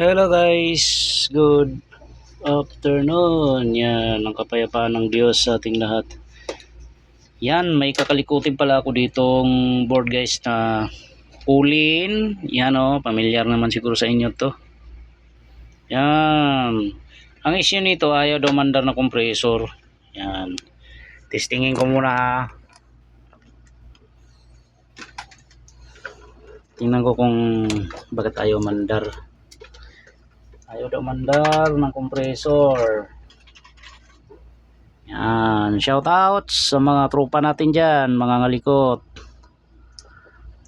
Hello guys, good afternoon. Yan, ang kapayapaan ng Diyos sa ating lahat. Yan, may kakalikutin pala ako ditong board guys na Ulin. Yan o, pamilyar naman siguro sa inyo to. Yan. Ang issue nito, ayaw daw mandar na compressor. Yan. Testingin ko muna ha. Tingnan ko kung bakit ayaw mandar. Ayaw daw mandar ng compressor. Yan. Shout out sa mga tropa natin dyan. Mga ngalikot.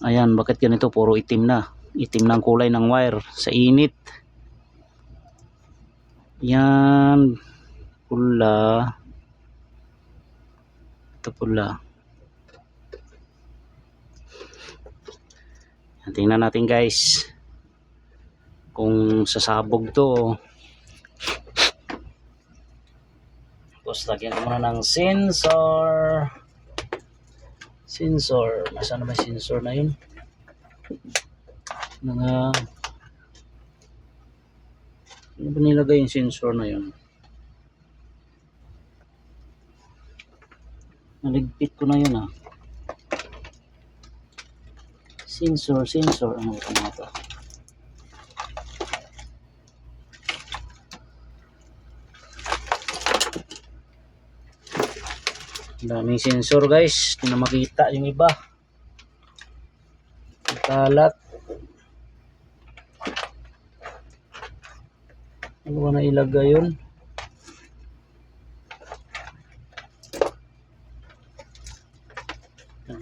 Ayan. Bakit ganito? Puro itim na. Itim ang kulay ng wire. Sa init. Yan. Pula. Ito pula. Tingnan natin guys kung sasabog to. Tapos lagyan ko muna ng sensor. Sensor. Nasaan na sensor na yun? Mga ano ba nilagay yung sensor na yun? Naligpit ko na yun ah. Sensor sensor. Ano ba ito mga to Ang daming sensor guys. Hindi na makita yung iba. Kalat. Ano ba na ilagay yun?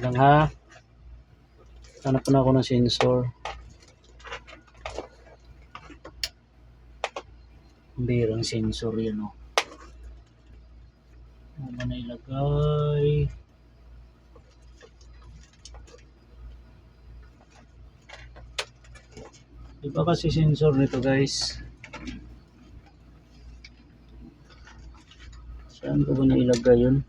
Lang ha. Hanap na ako ng sensor. Ang birang sensor yun oh. Ilagay? Iba kasi sensor nito guys. Saan ko ba na ilagay yun?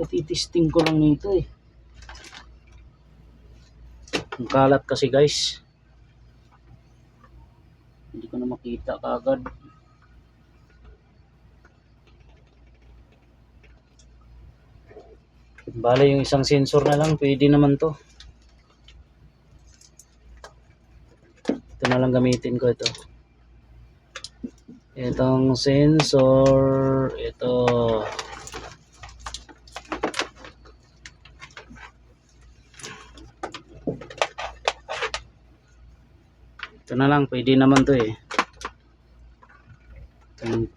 Patitesting ko lang nito eh. Ang kalat kasi guys. Hindi makita kaagad. Bale yung isang sensor na lang, pwede naman to. Ito na lang gamitin ko ito. Itong sensor, ito. Ito na lang, pwede naman to eh.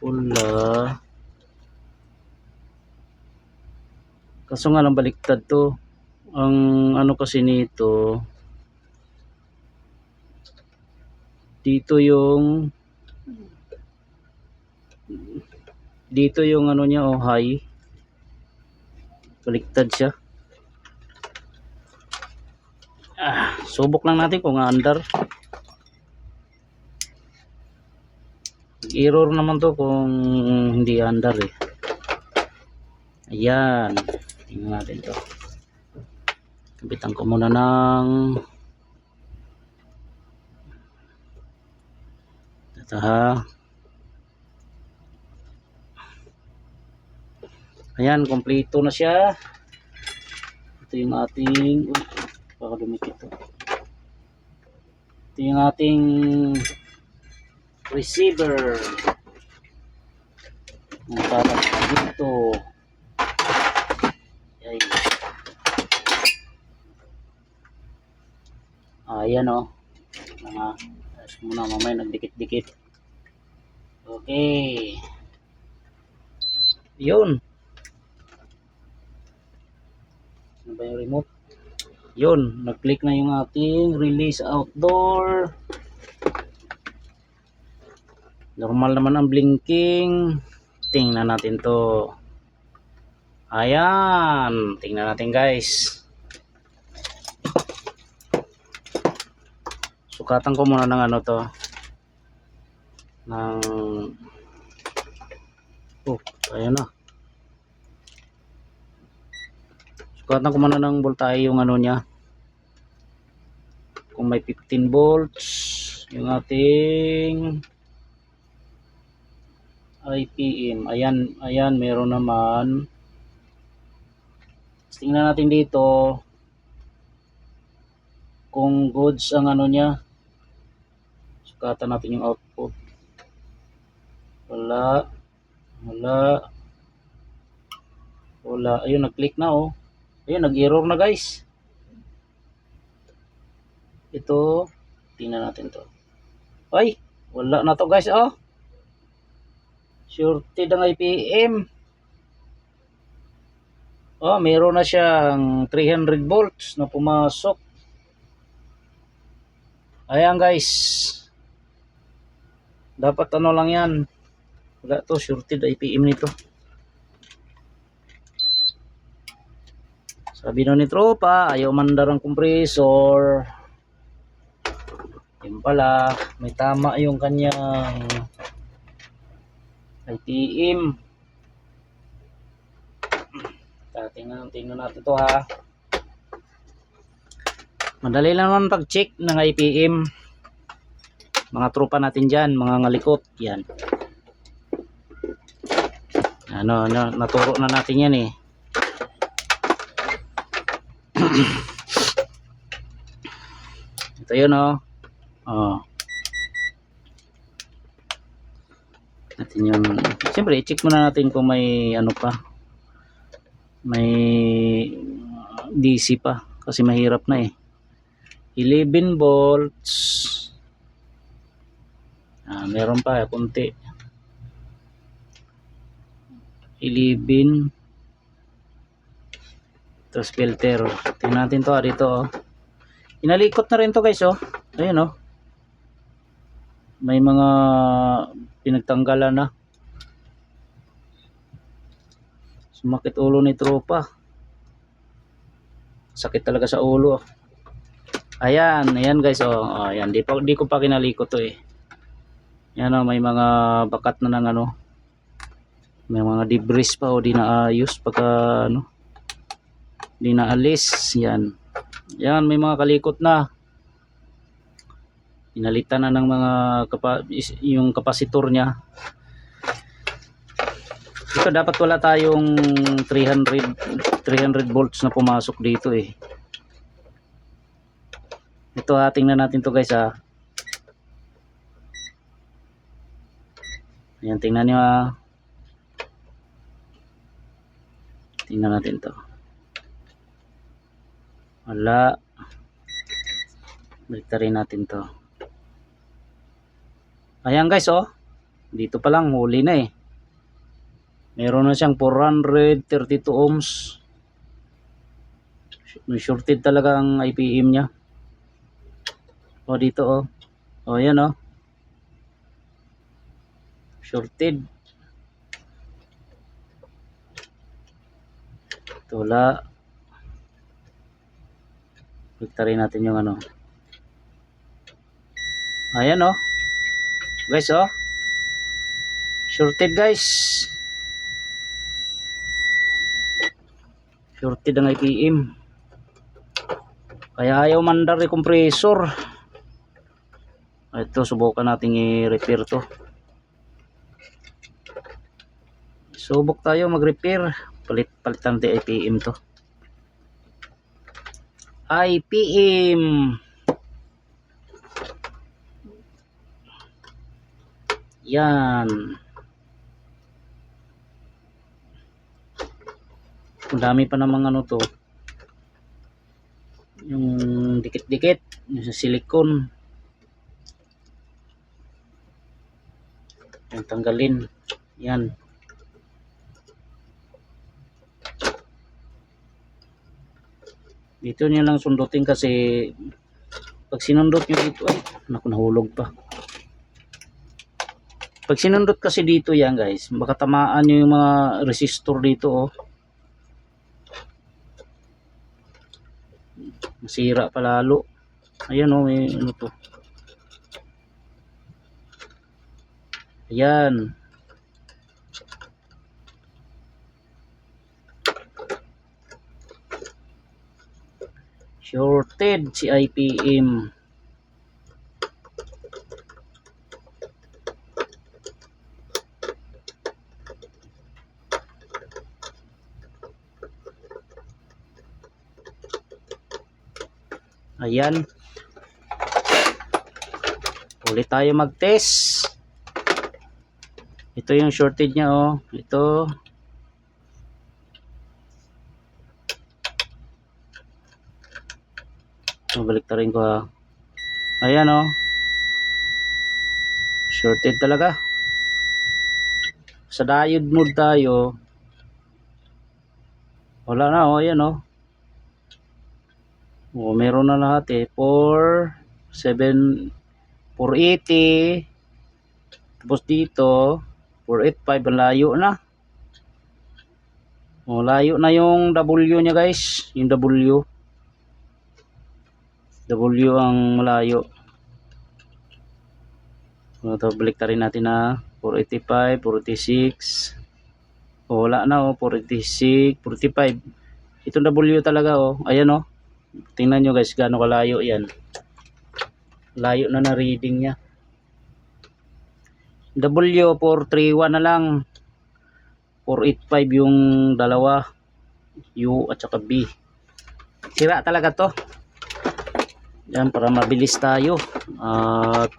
Pula. Kaso nga lang baliktad to. Ang ano kasi nito, dito yung dito yung ano niya oh high baliktad siya ah, subok lang natin kung under error naman to kung hindi under eh. Ayan. Tingnan natin to. Kapitan ko muna ng ito ha? Ayan kompleto na siya. Ito yung ating uy, baka dumikit to. Ito yung ating receiver. Parang dito. Ay ayan o mga ayos muna mamaya nagdikit-dikit. Okay. Yun. Ano ba yung remote? Yun. Nag-click na yung ating release outdoor normal naman ang blinking. Tingnan natin to. Ayan. Tingnan natin guys. Sukatan ko muna ng ano to. Ng oh ayan na. Sukatan ko muna ng voltahe yung ano niya. Kung may 15 volts, yung ating IPM. Ayan, ayan, meron naman. Tingnan natin dito kung goods ang ano niya. Sukatan natin yung output. Wala. Wala. Wala. Ayun, nag-click na oh. Ayun, nag-error na guys. Ito, tingnan natin to. Ay, wala na to guys oh. Shorted ang IPM. Oh, meron na siyang 300 volts na pumasok. Ayan guys. Dapat ano lang yan. Wala to, shorted IPM nito. Sabi nun ni tropa, ayaw mandar ang compressor. Yun pala, may tama yung kanyang Ah, Tingnan, tingnan natin to ha. Madali lang naman pag-check ng IPM. Mga tropa natin dyan, mga ngalikot. Yan. Ano, ano, naturo na natin yan eh. Ito yun oh. Oh. Natin yung, siyempre, i-check muna natin kung may ano pa. May DC pa. Kasi mahirap na eh. 11 volts. Ah, meron pa, kunti. 11 tapos filter tingnan natin to ah, dito oh. inalikot na rin to guys oh ayun oh may mga pinagtanggalan na. Sumakit ulo ni tropa. Sakit talaga sa ulo. Oh. ayan ayan guys oh, oh ayan. Di, pa, di ko pa kinalikot to eh. Yan oh may mga bakat na ng ano. May mga debris pa o di naayos pagka ano di naalis yan yan may mga kalikot na inalitan na ng mga kapa, yung kapasitor niya ito dapat wala tayong 300 300 volts na pumasok dito eh ito ha tingnan natin to guys ha Ayan, tingnan nyo ha. Tingnan natin to. Wala. Baliktarin natin to. Ayan guys oh. Dito pa lang huli na eh. Meron na siyang 432 ohms. Shorted talaga ang IPM niya. Oh dito oh. Oh yan oh. Shorted. Ito wala. Baliktarin natin yung ano. Ayan oh. Guys oh. Shorted guys. Shorted ang IPM. Kaya ayaw mandar ni compressor. Ito subukan nating i-repair to. Subok tayo mag-repair. Palit palitan natin IPM to. IPM. Yan. Ang dami pa namang ano to. Yung dikit-dikit. Yung sa silicone. Yung tanggalin. Yan. Dito niya lang sundutin kasi pag sinundot nyo dito ay naku nahulog pa. Pag sinundot kasi dito yan guys, baka tamaan nyo yung mga resistor dito oh. Masira pa lalo. Ayan oh, may ano to. Ayan. Shorted si IPM. Ayan. Ulit tayo mag-test. Ito yung shorted niya oh. Ito. Mabalik ta rin ko ha. Ayan oh. Shorted talaga. Sa diode mode tayo. Wala na oh. Ayan oh. Oh, meron na lahat eh. 4, 7, 480. Tapos dito, 485. Ang layo na. Oh, layo na yung W niya guys. Yung W. W ang malayo. So, ito, balik ta rin natin na 485, 486. Oh, wala na oh. 486, 45. Itong W talaga oh. Ayan oh. Tingnan nyo guys gaano kalayo yan. Layo na na reading niya. W431 na lang. 485 yung dalawa. U at saka B. Sira talaga to. Yan para mabilis tayo. At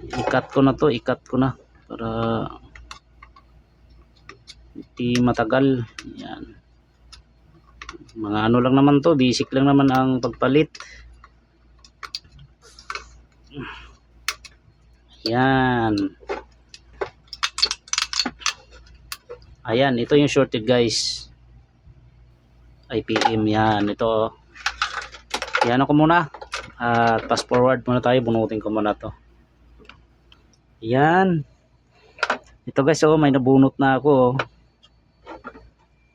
ikat ko na to, ikat ko na para hindi matagal. Yan mga ano lang naman to basic lang naman ang pagpalit. Yan ayan ito yung shorted guys. IPM yan. Ito. Yan ako muna. At fast forward muna tayo. Bunutin ko muna to. Yan ito guys oh may nabunot na ako oh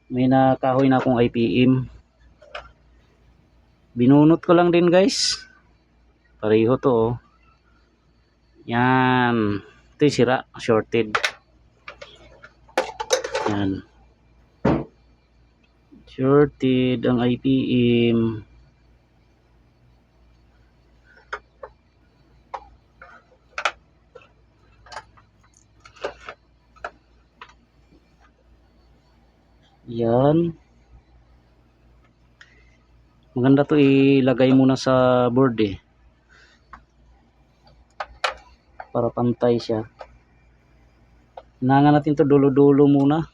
may nakahoy na akong IPM binunot ko lang din guys. Pareho to oh. yan. Ito yung sira shorted. Yan. Shorted ang IPM Yan. Maganda to ilagay muna sa board eh. Para pantay siya. Hinangan natin to dulo-dulo muna.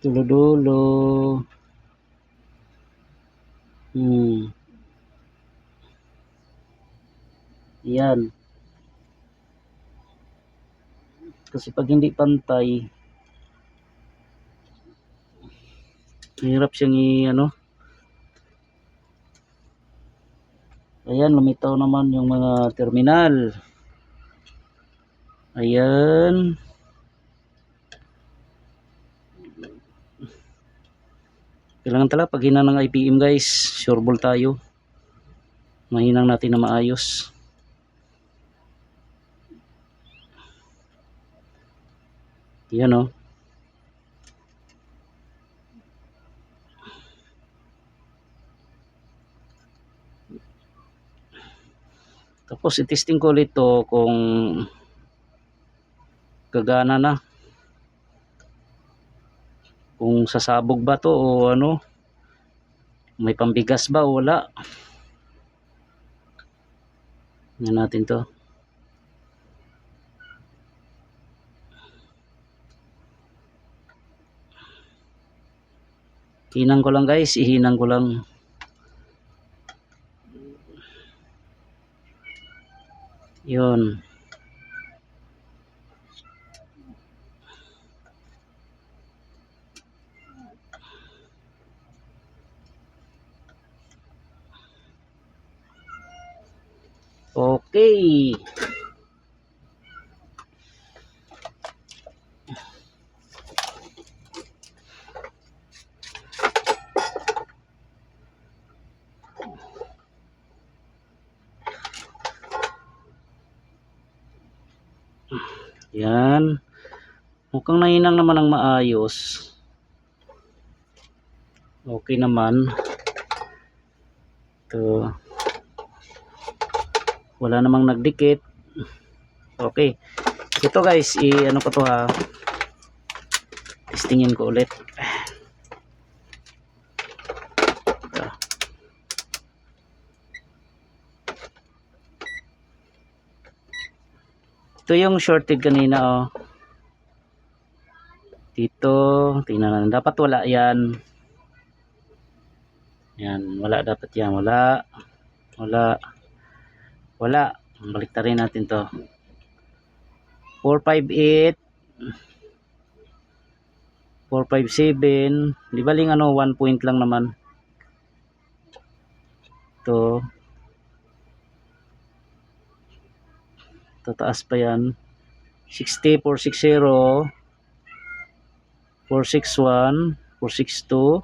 Dulo-dulo. Hmm. Yan. Kasi pag hindi pantay hirap siyang i ano. Ayan lumitaw naman yung mga terminal. Ayan. Kailangan talaga pag hina ng IPM guys. Sure ball tayo. Mahinang natin na maayos Yan o. Tapos itesting ko ulit kung gagana na. Kung sasabog ba to o ano. May pambigas ba o wala. Yan natin to. Hinang ko lang guys, ihinang ko lang. Yun. Okay. Yan. Mukhang nahinang naman ang maayos. Okay naman. Ito. Wala namang nagdikit. Okay. Ito guys, i ano ko to ha. Testingin ko ulit. Ito yung shorted kanina oh. Dito, tingnan natin. Dapat wala yan. Yan, wala dapat yan. Wala. Wala. Wala. Balik rin natin to. 458 457 di baling ano 1 point lang naman to tataas pa yan 60 460 461 462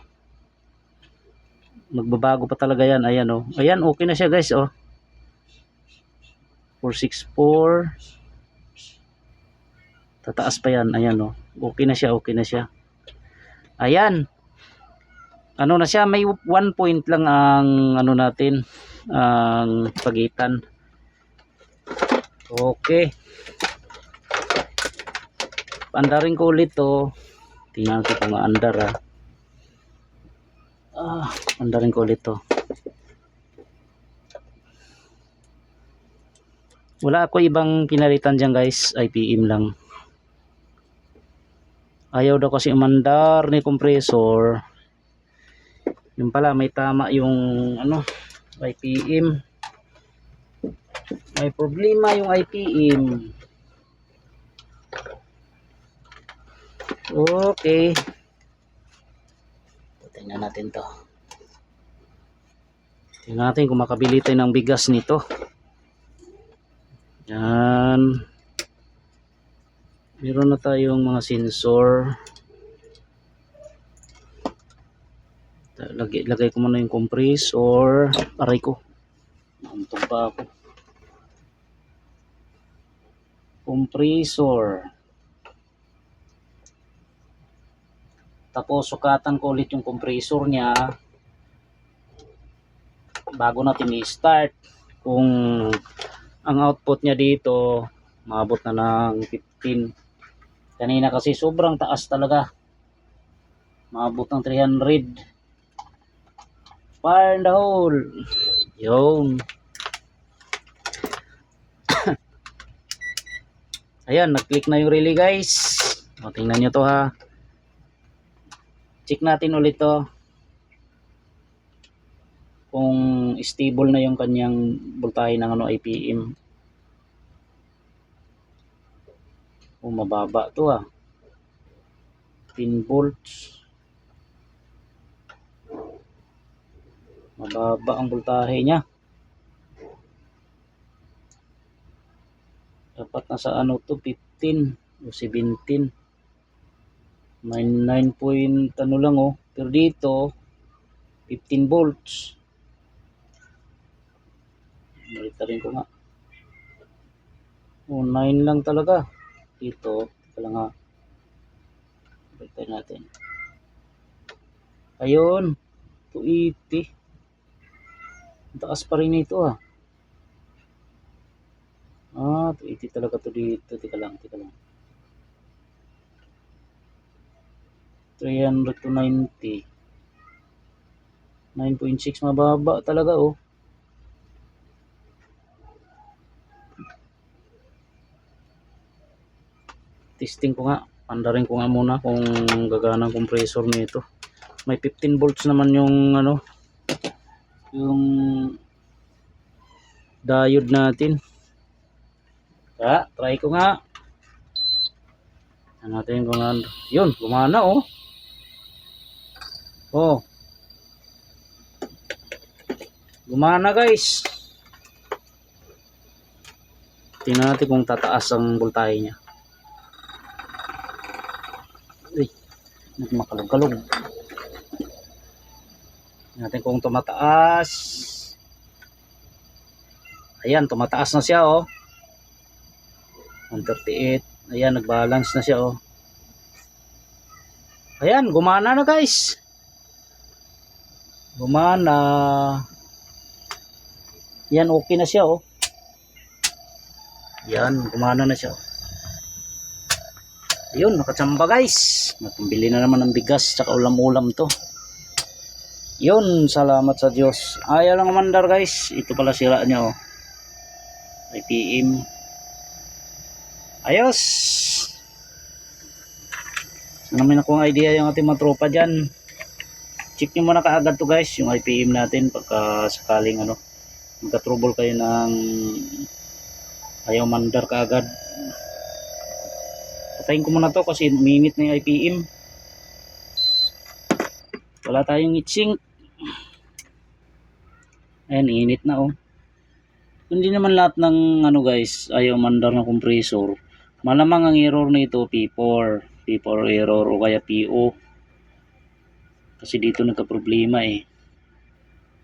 magbabago pa talaga yan ayan oh ayan okay na siya guys oh 464 Tataas pa yan. Ayan o. Okay na siya. Okay na siya. Ayan. Ano na siya. May one point lang ang ano natin. Ang pagitan. Okay. Pandarin ko ulit to. Tingnan ko kung andar ah. Ah, pandarin ko ulit to. Wala ako ibang pinalitan dyan guys. IPM lang ayaw daw kasi umandar ni compressor yung pala may tama yung ano IPM may problema yung IPM okay. Tingnan natin to. Tingnan natin kung makabili tayo ng bigas nito. Yan. Meron na tayong mga sensor. Lagay, lagay ko muna yung compressor. Aray ko. Nauntog pa ako compressor tapos sukatan ko ulit yung compressor nya bago natin i-start kung ang output niya dito maabot na ng 15 Kanina kasi sobrang taas talaga. Maabot ng 300. Fire in the hole. Yun. Ayan, nag-click na yung relay guys. O, tingnan nyo to ha. Check natin ulit to. Kung stable na yung kanyang voltahe ng ano, IPM. O mababa to ah. 10 volts. Mababa ang voltahe niya. Dapat nasa ano to 15 o 17. May 9 point ano lang oh. Pero dito 15 volts. Balita rin ko nga. Oh, 9 lang talaga dito ito lang ha baliktad natin ayun 280 ang taas pa rin ito ah ah 280 talaga to dito tika lang tika lang. 300 to 90 9.6 mababa talaga oh. Testing ko nga andarin ko nga muna kung gagana ang compressor nito. May 15 volts naman yung ano yung diode natin kaya try ko nga. Ano natin kung ano yun gumana oh. Oh. Gumana guys. Tingnan natin kung tataas ang voltahe niya. Makalog-kalog natin kung tumataas. Ayan tumataas na siya oh 138 ayan nagbalance na siya oh ayan gumana na guys Gumana. Yan, okay na siya, oh. Yan, gumana na siya. Ayun, nakatsamba guys. Napambili na naman ng bigas tsaka ulam-ulam to. Yun, salamat sa Diyos. Ayaw lang mandar guys. Ito pala sira niya oh. IPM. Ayos. Ano may nakuha idea yung ating mga tropa dyan. Check nyo muna kaagad to guys, yung IPM natin pagka sakaling ano, magka-trouble kayo ng ayaw mandar kaagad. Patayin ko muna to kasi minute na yung IPM. Wala tayong itching. Ayan, init na oh. Hindi naman lahat ng ano guys, ayaw mandar ng compressor. Malamang ang error nito P4, P4 error o kaya PO. Kasi dito nagka-problema eh.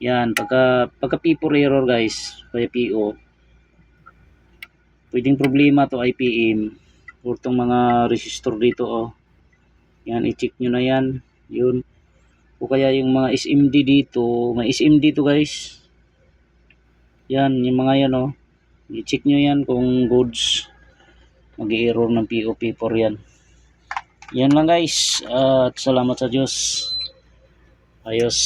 Yan, pagka, pagka P4 error guys, kaya PO, pwedeng problema to IPM or tong mga resistor dito oh. Yan, i-check nyo na yan. Yun. O kaya yung mga SMD dito, may SMD to guys. Yan, yung mga yan oh. I-check nyo yan kung goods. Mag-error ng POP4 yan. Yan lang guys. At salamat sa Diyos. Ayos.